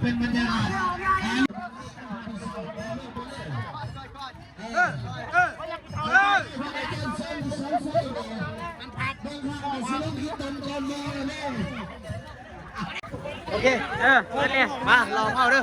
เป็นบรรยากาศโอเค เออเพื่อนเนี่ยมา รอเข้าเด้อ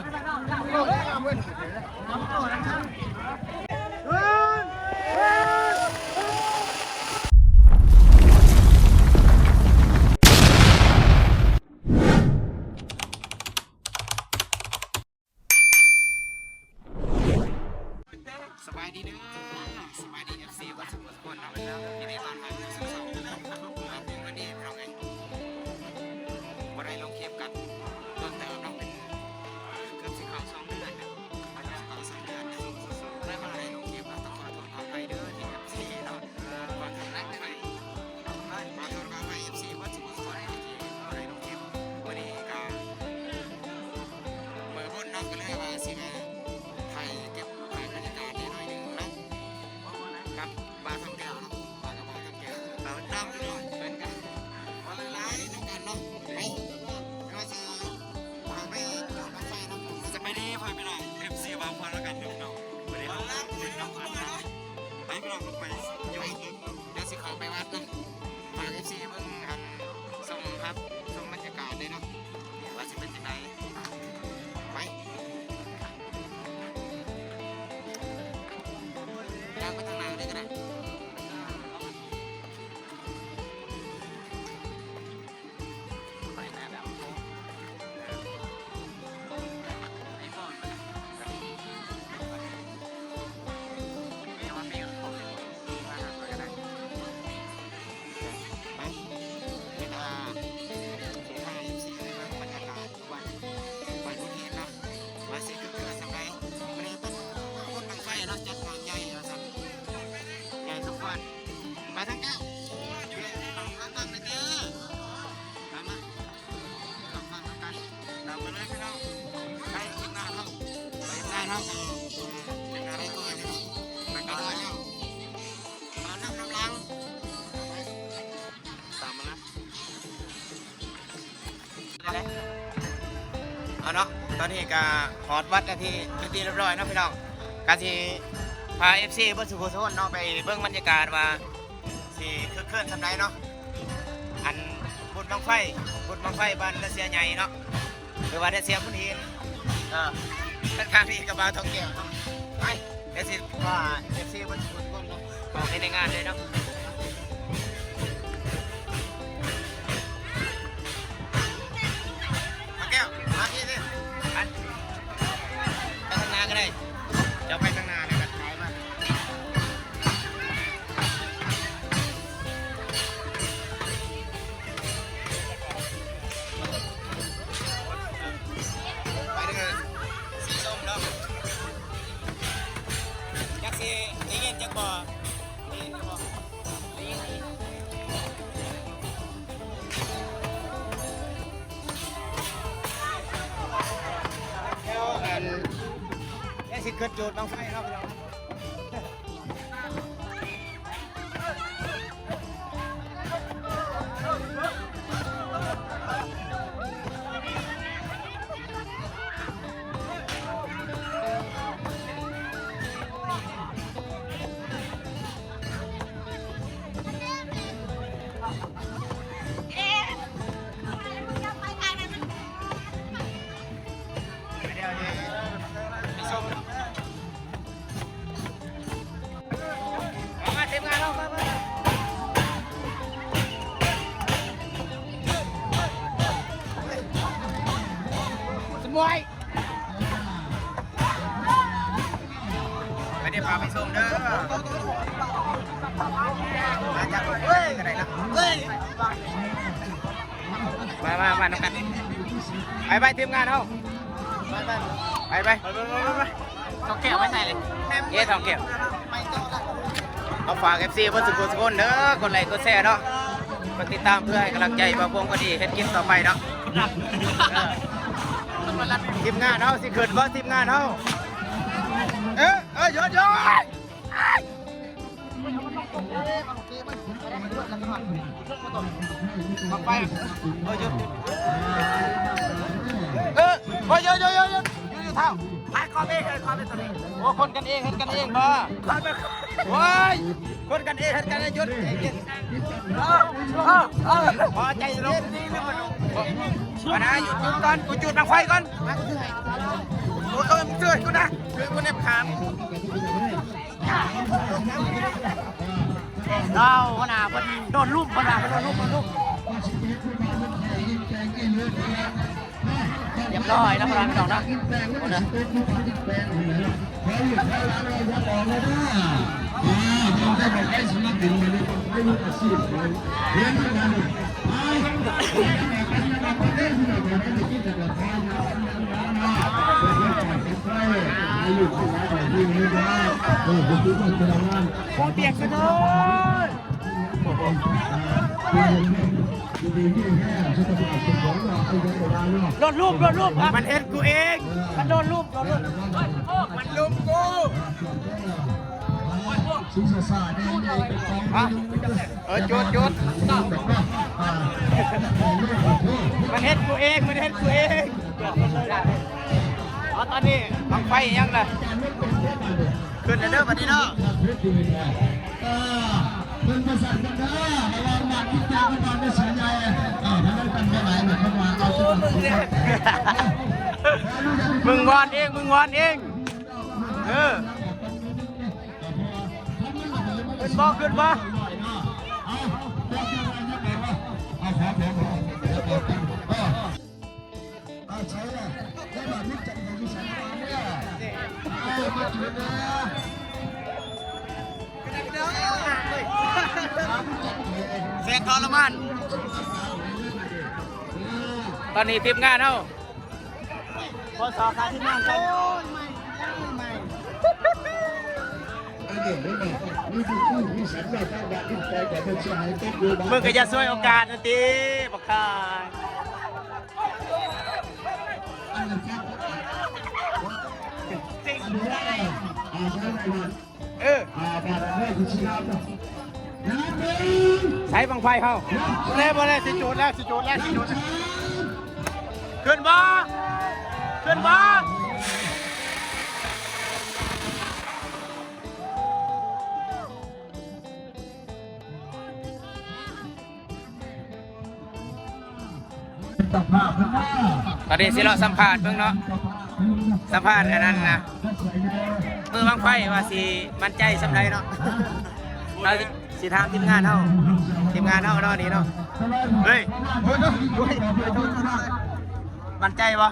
เอาเนาะตอนนี้ก็ขอดวัดนาทีเป็นที่เรียบร้อยเนาะพี่น้องกาทีพาเอฟซีเบอร์สุโขทัยเนาะไปเบื้องบรรยากาศว่าสีเคลื่อนทำไรเนาะอันบุญบังไฟบุญบังไฟบ้านรัสเซียใหญ่เนาะหรือว่ารัสเซียพุ่นหินอ่า ทางนี้กระบาทองแก้วไปเอฟซีว่าเอฟซีมันสุดก้นบอกในงานเลยเนาะมาแก้วมาที่นี่ไปทำงานกันเลย เย้ทองเก็บเอาฝากเอฟซีเพื่อสุขุกุลเนอะกดไลค์กดแซเนาะกดติดตามเพื่อให้กำลังใจบ่าวงก็ดีเฮ็ดกินต่อไปเนาะทีมงานเฮาสิขึ้นว่าทีมงานเฮาเอ๊ะเอ้ยยอดยอดไปเออหยุดเออไปเยอะเยอะเยอะเยอะเท้า ไปคอมเองคอมเองตัวนี้โอ้คนกันเองเห็นกันเองบ่โอ้ยคนกันเองเห็นกันเองยุดเย็นเออเออเออพอใจลงมานะหยุดหยุดก่อนกูจุดบังไฟก่อนโอ้ยมึงช่วยกูนะช่วยกูเนี่ยขามเราขนาดมันโดนลูกขนาดมันโดนลูกมันลูกเรียบร้อยแล้วพลังดอกนะนนะคงเปียกกันเลย โดนลูกโดนลูกครับมันเห็นกูเอง มันโดนลูกโดนลูกมันลุมกูชิงซาแดงใหญ่เป็นกองฮะเออจุดจุดมันเห็นกูเอง มันเห็นกูเองอ๋อตอนนี้บังไฟยังล่ะขึ้นแล้วเด้อบัดนี้เนาะ เป็นภาษากันนะระวังมาที่เจ้าก็มาไม่ใช่ใหญ่อ่าถ้าไม่เป็นไม่ไหวหน่อยเข้ามาเอาตัวมึงเนี่ย มึงงอนเอง มึงงอนเอง เออ ขึ้นบ่ขึ้นบ่ เอาขอผมเอาใช้ละแล้วแบบนี้จัดการที่ฉันเนี่ยเอามาจุดนะ เสีย ทรมาน ตอนนี้ทีมงานเฮาพอสอการที่นั่งกันอันนี้ไม่บอกนี่คือคู่ที่ฉันได้ตั้งแต่ที่ใจแต่เป็นชายต้องดูบ้างมึงก็จะช่วยโอกาสนะตีบักคาอันนี้ครับจริงด้วยอ่าใช่ไหมเออ ใช้บังไฟเฮาเล่บ่ได้สิจูดแล้วสิจูดแล้วสิจูดขึ้นบ่ขึ้นบ่ตภาตอนนี้สิเราสัมภาษณ์เบิ่งเนาะสัมภาษณ์อันนั้นนะมือบังไฟว่าสิมันใจสำไรเนาะเรา สิสิถามทีมงานเฮาทีมงานเฮาเนาะนี่เนาะเฮ้ยโอ้ยโอ้ยมั่นใจบ่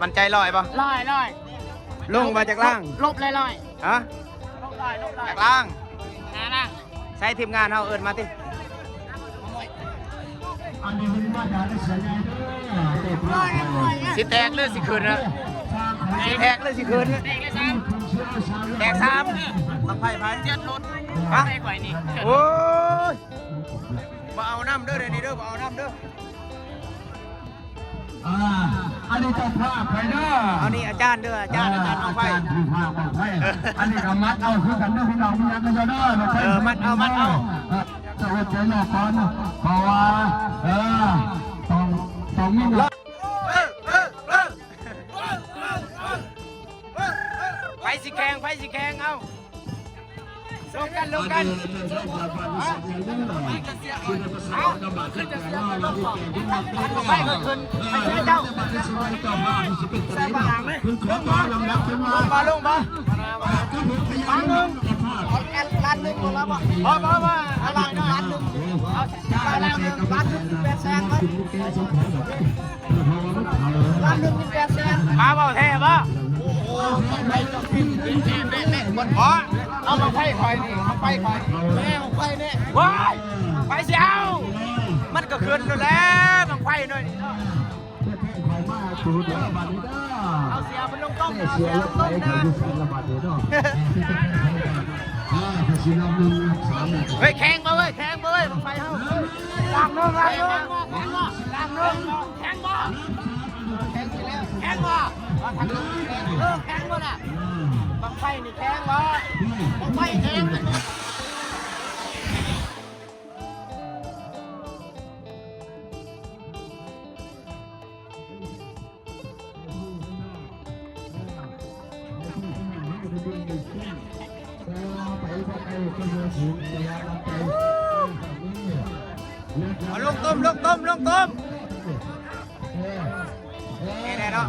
มั่นใจลอยบ่ลอยลอยลงมาจากล่าง ลบเลยลอยฮะลบลอยลบลอยจากล่างนะนะใช้ทีมงานเฮาเอิ้นมาติอันนี้เป็นมาตรฐานที่ใช้ได้ด้วยสิแตกหรือสิคืนนะสิแตกหรือสิคืนนะเด็กเลยซ้แตกสามบังไฟไผำเจ็ดรถ ฮะไม่ไหวนี่โอ้ยมาเอาน้ำเด้อเดี๋ยวนี้เด้อมาเอาน้ำเด้ออ่าอันนี้ตภาพไปเด้อเอานี่อาจารย์เด้ออาจารย์อาจารย์บังไฟผู้พาบังไฟอันนี้ก็มัดเอาคือกันเด้อพี่น้องพี่น้องกันเด้อเออมัดเอามัดเอา จะเอาใจหลอกก่อนเพราะว่าเออต้องต้องมีหลัก เออเออเออไฟสิแข่งไฟสิแข่งเอา ลงกันลงกันไปก็ขึ้นไปเชื่อเจ้าใส่บาทไหมขึ้นขอมาลำดับขึ้นมาลงมาลงมาล้านหนึ่งแอนล้านหนึ่งหมดแล้วป่ะพอพอมาอะไรนะล้านหนึ่งเอาล้านหนึ่งล้านหนึ่งแปดแสนไหมล้านหนึ่งแปดแสนมาเปล่าแท้ป่ะไปจบที่แม่แม่แม่คนอ๋อ เอามาไฟคอยนี่มาไฟคอยแม่มาไฟเนี่ยว้ายไปเสียวมันก็ขึ้นอยู่แล้วบังไฟหน่อยนี่เนาะเอาเสียมันลงต้มเอาเสีเสียลงไปต้มนะจะใส่ระบาดเนาะอ่าถ้าสิเนามเนี่ยเฮ้ยแข่งมาเว้ยแข่งมาเว้ยบังไฟเฮาล้างน้องล้างน้องแข่งบ่ล้างน้องแข่งบ่แข่งไปแล้วแข่งบ่แข่งบ่น่ะ ไฟนี่แข็งวะบังไฟแข็งมันบ่เอาลงต้มลงต้มลงต้มนี่แหละเนาะ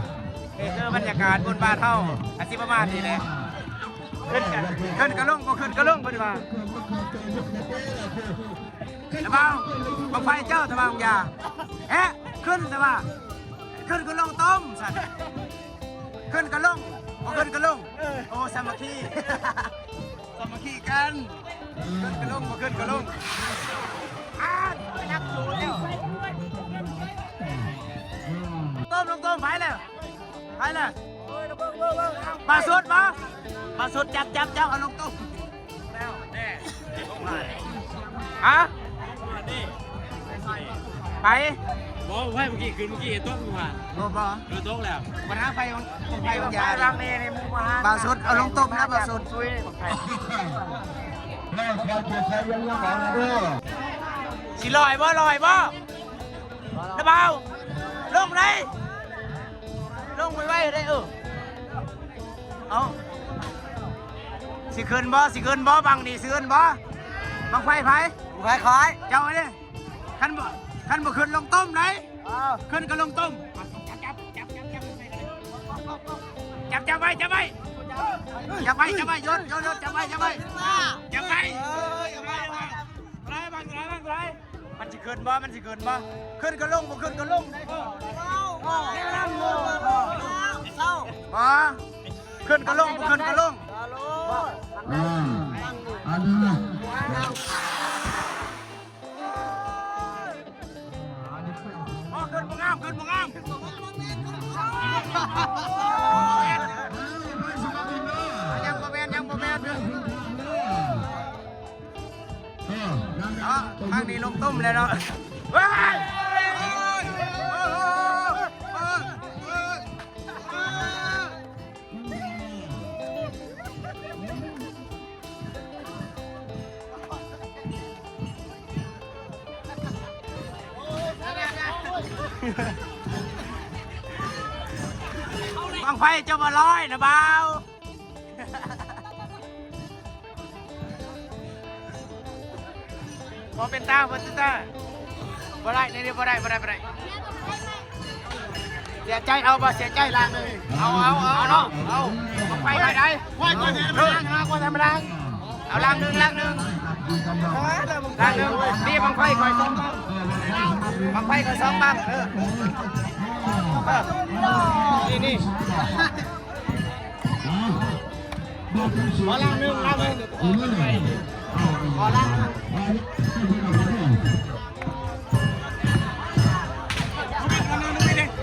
นี่คือบรรยากาศบนบ้านเท่าอาชีพประมาณนี้แลย ขึ้นกันขึ้นกระลงก็ขึ้นกระลงเพิ่นว่าตะบาบังไฟเจ้าตะบาอย่าเอ๊ะขึ้นตะว่าขึ้นกระลงต้มสัตว์ขึ้นกระลงบ่ขึ้นกระลงโอ้สามัคคีสามัคคีกันขึ้นกระลงบ่ขึ้นกระลงอ้านักสูแล้วต้มลงต้มไปเลยไปเลย มาสุดมามาสุดจับจับจับเอาลงต้มแล้วแน่ฮะไปบอกว่าเมื่อกี้คืนเมื่อกี้โต๊ะมึงผ่านบ่บ่ดูโต๊ะแล้วปัญหาไฟของไฟของยาลังเนในมุมมาบาสุดเอาลงต้มนะบาสุดสิลอยบ่ลอยบ่ระเบาลงเลยลงไปไว้ได้เออ เอาสิขึ้นบ่สิขึ้นบ่บังนี่สิขึ้นบ่บังไฟไผคล้ายคล้ายเจ้าไอ้นี่ขันบ่ขันบ่ขึ้นลงต้มไหนขึ้นก็ลงต้มจับจับจับจับจับจับไว้จับไว้จับไว้จับไว้โยนโยนโยนจับไว้จับไว้จับไว้จับไว้ไรบังไรบังไรมันสิขึ้นบ่มันสิขึ้นบ่ขึ้นก็ลงบ่ขึ้นก็ลงได้บ่บ่ ขึ้นก็ลงบ่ขึ้นก็ลงอันนี้ขึ้นบ่งามขึ้นบ่งามยังบ่แมนยังบ่แมนเด้อเนาะทางนี้ลงต้มเลยเนาะ บางไฟเจะมาลอยนะเบาพอเป็นตาพอเป็นตาบ่ได้นี่นี่บ่ได้บ่ได้บ่ได้เสียใจเอาบ่เสียใจล้างเลย เอาเอาเอาเนาะเอาไปไปได้ควายควายธรรมดาควายธรรมดางเอาล้างหนึ่งล้างหนึ่งล้างหนึ่งนี่บังไฟคอยสองบัง บังไฟคอยสองบังเออเออนี่นี่ขอล้างหนึ่งล้างหนึ่งขอล้างหนึ่ง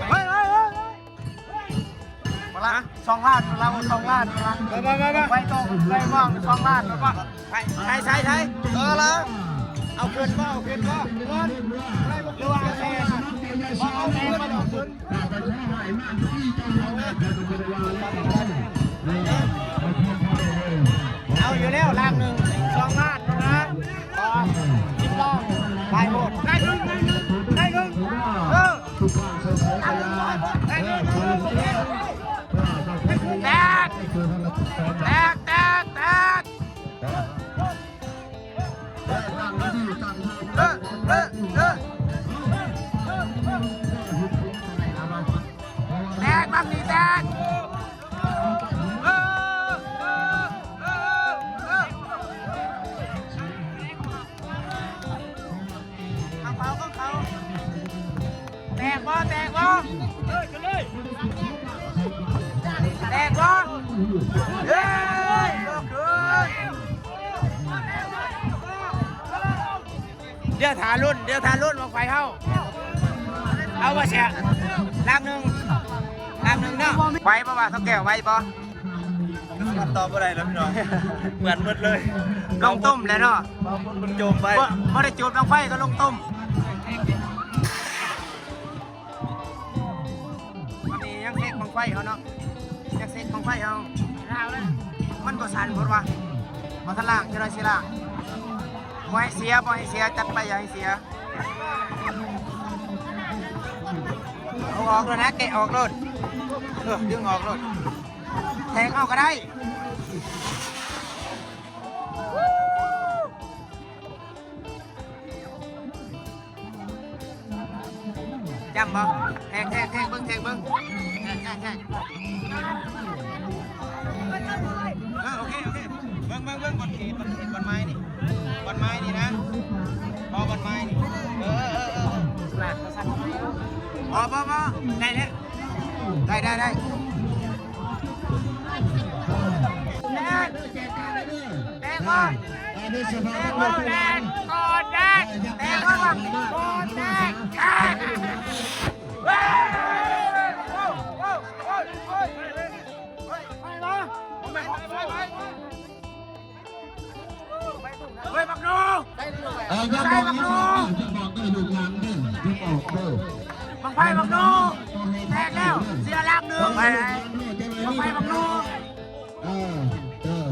เฮ้ยเฮ้ยเฮ้ยมาละสองล้านเราสองล้านมามามามาไปตรงไปมองสองล้านมาป่ะใช่ใช่ใช่เออละ เอาคืนบ่เอาคืนบ่เงินอะไรบ่คือว่าแพงบ่เอาแพงมาเอาคืนเอาอยู่แล้วลานหนึ่งสองล้านนะพอสิบล้านได้หมดได้หนึ่งได้หนึ่งได้หนึ่งเออแตกแตกแตกแตก แตกบางทีแตกเออเออเออเออข้างเขาข้างเขาแตกบ่แตกบ่เฮ้ยกันเลย แตกบ่เฮ้ย เดี๋ยวทารุ่น เดี๋ยวทารุ่นมาไฟเข้า เอาว่าแฉะลากหนึ่งลากหนึ่งเนาะไว้ป่ะวะท้าแก้วไว้ป่ะมันตอบอะไรแล้วพี่น้องเหมือนหมดเลยลงต้มเลยเนาะมันโจมไปบ่บ่ได้จูดลงไฟก็ลงต้มวันนี้ยังเซ็กบังไฟเขาเนาะยังเซ็กบังไฟเขามันก็สั่นพูดว่ามาทะลางจะได้สิล่าง บ่ให้เสียบ่ให้เสีย จัดไปอย่าใเสีย เอาออกเลยนะเกะออกรถเออดึงออกรถแทงเอาก็ได้จำบ่แทงแทงแทงเบิ้งแทงเบิ้งแทงแทงแทงเออโอเคโอเคเบิ้งเบิ้งเบิ้งบนขีดบนขีดบนไม้นี่ บอลไม้นี่นะพอบอลไม้นี่เออเออเออพอพอพอได้แล้ได้ได้ได้แดงแดงก่อนแดพงก่อนแดงก่อนแดงแดงก่อนก่อนแดงแดงเฮ้ยโอ้โอ้โอ้โอ้ไปมไปไปไป เฮ้ยบักโนเออยังบอกยังบอกยังบอกได้ลูกหลานเด้อยังบอกเด้อบังไฟบักโนแตกแล้ว เสียหลักหนึ่งไปไหนบังไฟบักโนเออเออ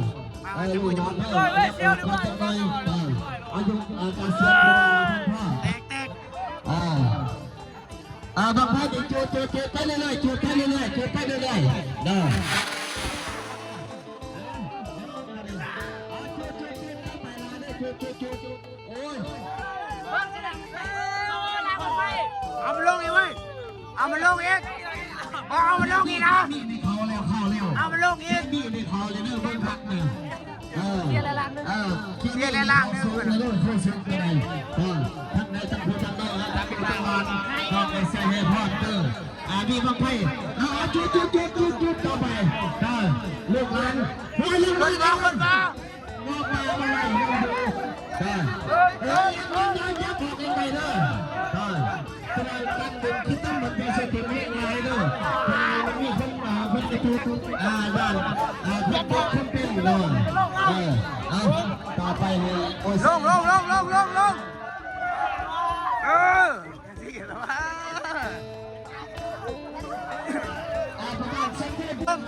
เออลูกหลานเด้อเฮ้ยเสียวดีกว่าอายุอาการเสียงพ่อแตกแตกอ่าอ่าบางพัดอีกจุดจุดจุดไปเรื่อยๆจุดไปเรื่อยๆจุดไปเรื่อยๆได้ มันลงอีกเอามันลงอีกนะนี่นี่เขาแล้วเข้าแล้วเอามันลงอีกนี่นี่เขาเลยเนอะเบิ่งพักหนึ่งเออเออเสียในล่างหนึ่งส่งในโลกโซเชียลกันเออทั้งในทั้งผู้ทั้งนอกทั้งเป็นจังหวัดก็ไปใส่ให้พอดเด้ออ่ามีบางไพ่เอาเอาจุดจุดจุดจุดจุดต่อไปได้ลูกหลานไปลูกหขึ้นลามานขึ้นมาบอกมาเอาไว้ได้เอ้ยยังยังยังบอ อ่าด้านอ่าเป็นคนเป็นเด้อเออเอาต่อไปนี่โอ้ยลงลงลงลงลงลงเออสิแล้ววะอ่าประกาศเซ็นเตอร์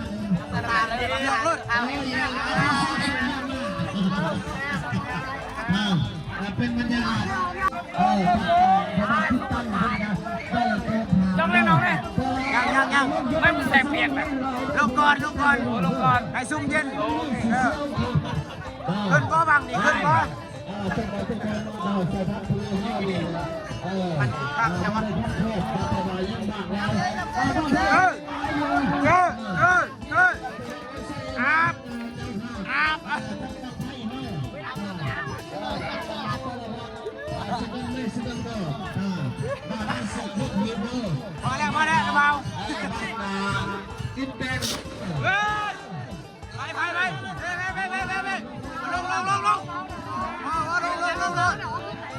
เดี๋ยวรถอ่าเป็นบรรยากาศเออพระบาทที่ตั้งนะได้เกิดมาลงเลยน้องเลย ไม่มึงแต่เปลี่ยนแบบลูก่อนลูก่อนลูก่อนไอ้ซุ่มเย็นเออขึ้นก็บังดิขึ้นก็มันครับจังเวะ กินแป้งเฮ้ยไปไปไปไปไปไปไปไปลงลงลงลงอ๋อลงลงลงลง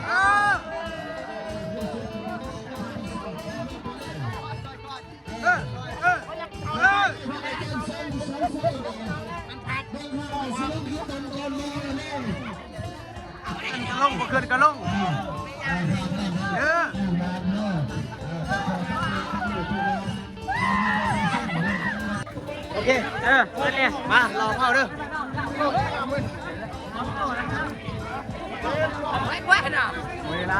เออเออเออเออลงบ่ขึ้นก็ลงเออ เค เออเพื่อนเนี่ยมาลองเข้าเด้อไม่กว่าน่ะไม่ไร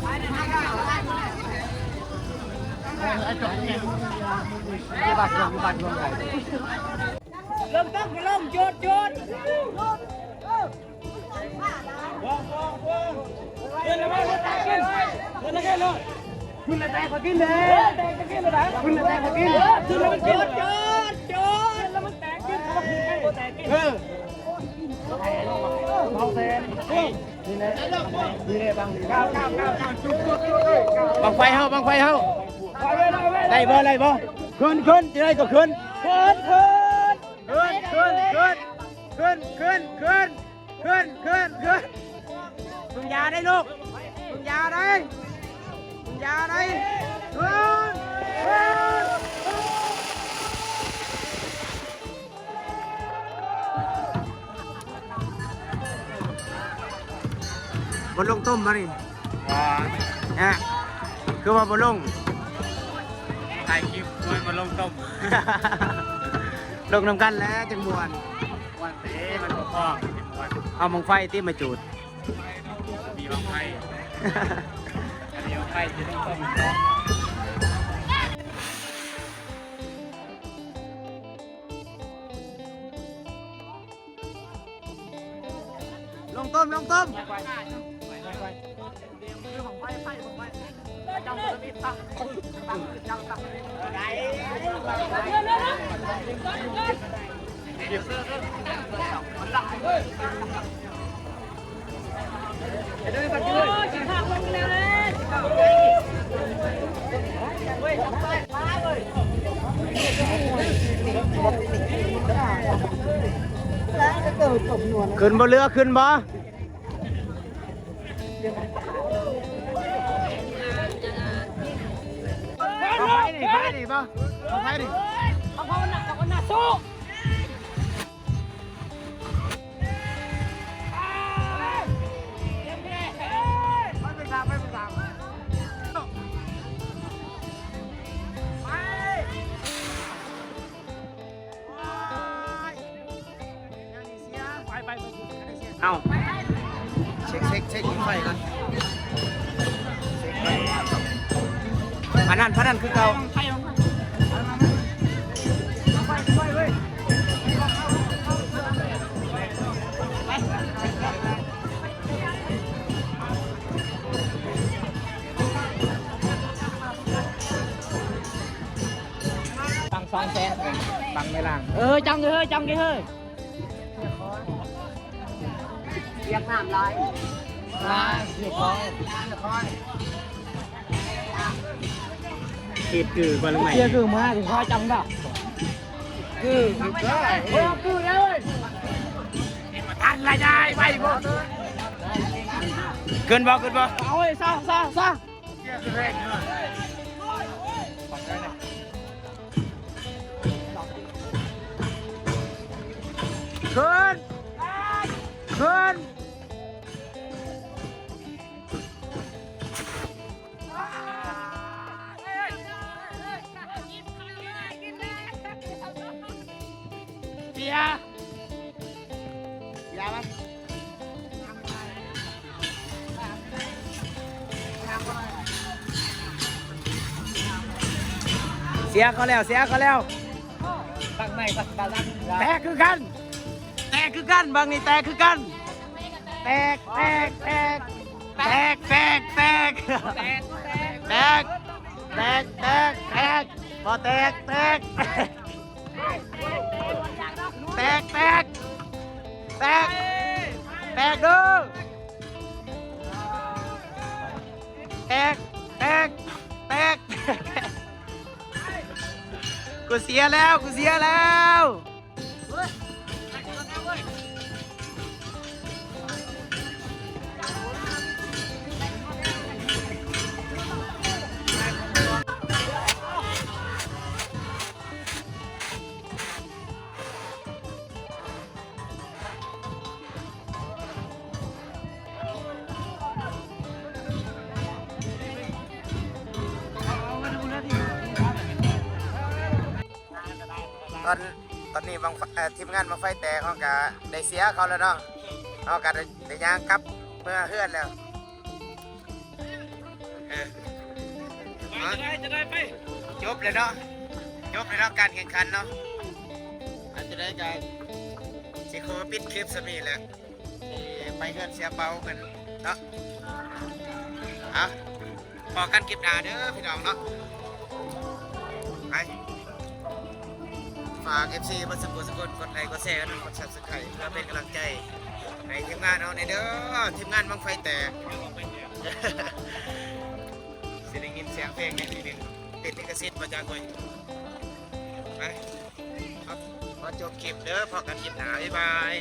ไปเดินให้ก้าว bạc ruộng bạc ruộng này lâm tóc cái lâm chốt chốt vâng vâng vâng lên lên lên lên lên lên lên Quân là tay phải kín đấy. Quân là tay phải kín. Quân là chốt chốt chốt. Là mình tay kín không có tay kín. Ừ. Không xem. Nhìn này. Nhìn này bằng cao cao cao cao chụp chụp chụp. Bằng quay không? Bằng quay không? ได้บ่ได้บ่ขึ้นขึ้นจะได้ก็ขึ้นขึ้นขึ้นขึ้นขึ้นขึ้นขึ้นขึ้นขึ้นขึ้นขึ้นมึงยาได้ลูกมึงยาได้มึงยาได้ขึ้นขึ้นบนลงต้มมาดิฮะคือว่าบ่ลง ถ่ายคลิปด้วยมาลงต้มลงนำกันแล้วจังมวนวันเต้มันก็พองเป็นวันเอามังไฟที่มาจูด มีบางไพ่อันนี้บางไพ่ไปจะต้องต้มลงต้มลงต้ม ขึ้นบ่เรือขึ้นบ่ เอาไปดิไปดิบ่เอาไปดิไม่เป็นไรไม่เป็นไรเอาเช็คเช็คเช็คยิงไฟก่ อนพนันพนันคือเก่าตังสองแสนตังไม่ล่าง เออจังเลยเฮ้ยจังเลยเฮ้ยเรียกน้ำลายมาเรียบร้อยขีดกือก่อนหรือไม่เชื่อคือม คิดคือวันใหม่ kia cứ mà cũng hai trăm đó cứ cứ đấy เกินบ่เกินบ่ ôi sao sao sao เกินเกิน สียเขาแล้วเสียเขาแล้วตั้งในตั้งตาลังแตกคือกัน แตกคือกันบางนี่แตกคือกัน แตกแตกแตกแตกแตกแตกแตกแตกแตกแตกแตกพอแตกแตกแตกแตกแตกแตกดูแกูเสียแล้วกูเสียแล้ว งานบาไฟแตกเขากะได้เสียเขาแล้วเนาะเขากะได้ย่างกลับเมื่อเฮือนแล้วเออจะได้จะได้ไปจบเลยเนาะจบเลยเนาะการแข่งขันเนาะอาจจะได้การสิโคปิดคลิปสมีแหล้วไปเฮือนเสียเปากันเนาะเอาพอกันคลิปหน้าเด้อพี่น้องเนาะไป ฝาก FC บัสกุลสกุลกดไลค์กดแชร์กันกดซับสไครต์เพื่อเป็นกำลังใจให้ทีมงานเอาในเด้อทีมงานบังไฟแตกสิได้ยินเสียงเพลงในทีนึงติดลิขสิทธิ์ประจากอยไปครับขอจบคลิปเด้อพอกันคลิปหนาบ๊ายบาย